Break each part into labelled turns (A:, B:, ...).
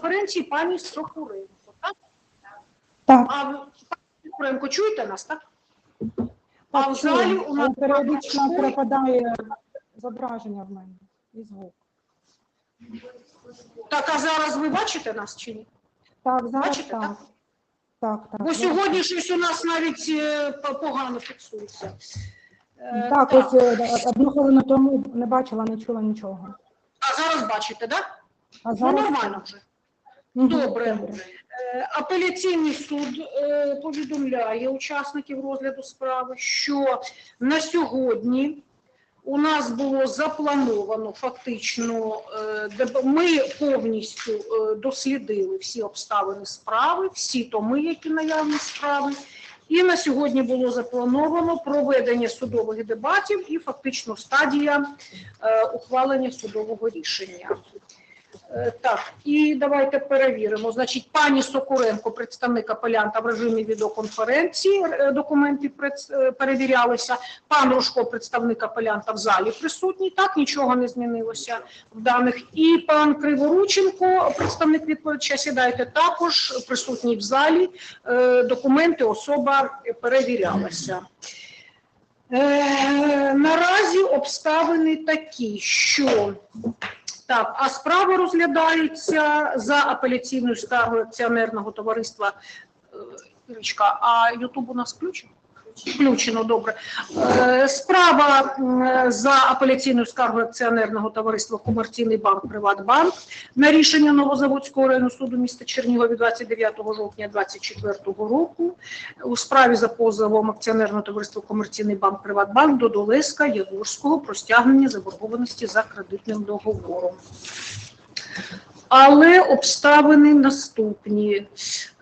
A: конференції пані Сокуренко. Так?
B: Так,
A: А ви, пані Сокуренко, чуєте нас, так? А в залі у нас
B: періодично пропадає зображення в мене і звук.
A: Так, а зараз ви бачите нас чи ні?
B: Так, зараз
A: Бачите,
B: так.
A: так?
B: Так, так.
A: Бо сьогодні щось у нас навіть е, по- погано фіксується. Е,
B: Так, ось е, одну хвилину тому не бачила, не чула нічого.
A: А зараз бачите, так?
B: А
A: Ну,
B: зараз
A: нормально вже. Добре. Е, Апеляційний суд е, повідомляє учасників розгляду справи, що на сьогодні у нас було заплановано фактично, е, ми повністю дослідили всі обставини справи, всі томи, які наявні справи. І на сьогодні було заплановано проведення судових дебатів і фактично стадія ухвалення судового рішення. Е, Так, і давайте перевіримо. Значить, пані Сокуренко, представник апелянта в режимі відеоконференції, е, документи е, перевірялися. Пан Рушко, представник апелянта в залі присутній. Так, нічого не змінилося в даних. І пан Криворученко, представник відповідача, сідайте також присутній в залі. Документи особа перевірялася. Наразі обставини такі, що так, а справа розглядається за апеляційною скаргою акціонерного товариства. Е, Ірочка, а Ютуб у нас включено? Включено, добре. Е, Справа за апеляційною скаргою акціонерного товариства Комерційний банк Приватбанк на рішення Новозаводського районного суду міста Чернігова від 29 жовтня 2024 року у справі за позовом акціонерного товариства Комерційний банк Приватбанк до Долеска Ягорського про стягнення заборгованості за кредитним договором. Але обставини наступні.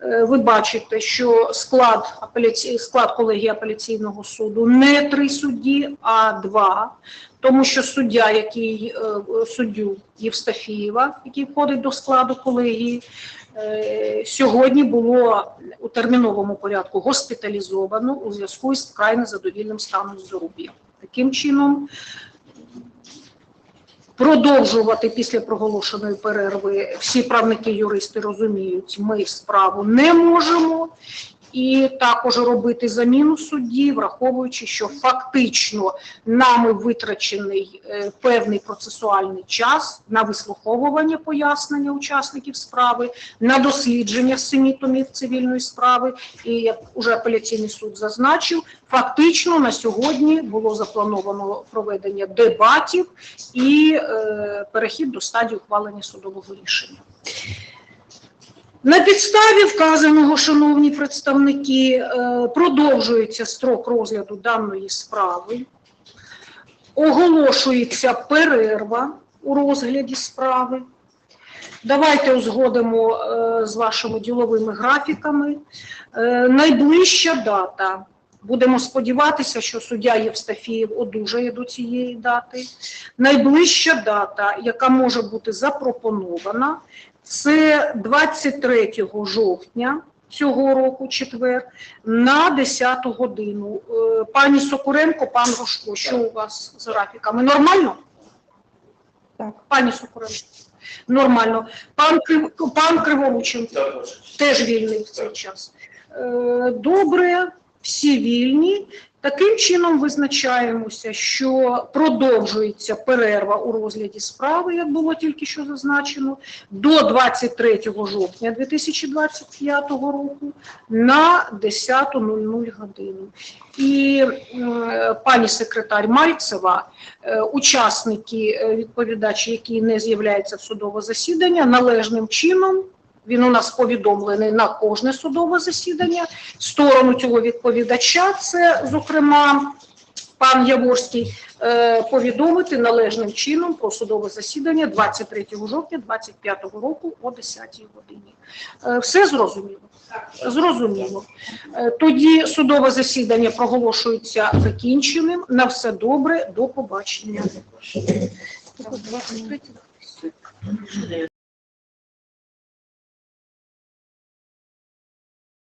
A: Е, Ви бачите, що склад апеляці... склад колегії апеляційного суду не три судді, а два. Тому що суддя, який е, суддю Євстафієва, який входить до складу колегії, е, сьогодні було у терміновому порядку госпіталізовано у зв'язку з вкрай незадовільним станом здоров'я. Таким чином, продовжувати після проголошеної перерви всі правники, юристи розуміють, ми справу не можемо. І також робити заміну судді, враховуючи, що фактично нами витрачений е, певний процесуальний час на вислуховування пояснення учасників справи, на дослідження семи цивільної справи. І як уже апеляційний суд зазначив, фактично на сьогодні було заплановано проведення дебатів і е, перехід до стадії ухвалення судового рішення. На підставі вказаного, шановні представники, е, продовжується строк розгляду даної справи, оголошується перерва у розгляді справи. Давайте узгодимо е, з вашими діловими графіками. Е, Найближча дата. Будемо сподіватися, що суддя Євстафієв одужає до цієї дати. Найближча дата, яка може бути запропонована, це 23 жовтня цього року, четвер, на 10 годину. Е, Пані Сокуренко, пан Рожко, що у вас з графіками? Нормально?
B: Так.
A: Пані Сокуренко? Нормально. Пан, Крив... пан Криворученко теж вільний в цей час. Е, Добре, всі вільні. Таким чином визначаємося, що продовжується перерва у розгляді справи, як було тільки що зазначено, до 23 жовтня 2025 року на 10.00 годину. І е, пані секретар Мальцева, е, учасники, е, відповідачі, які не з'являються в судове засідання, належним чином. Він у нас повідомлений на кожне судове засідання. Сторону цього відповідача, це, зокрема, пан Яворський, е, повідомити належним чином про судове засідання 23 жовтня 2025 року о 10 годині. Е, Все зрозуміло? Зрозуміло. Е, Тоді судове засідання проголошується закінченим. На все добре, до побачення.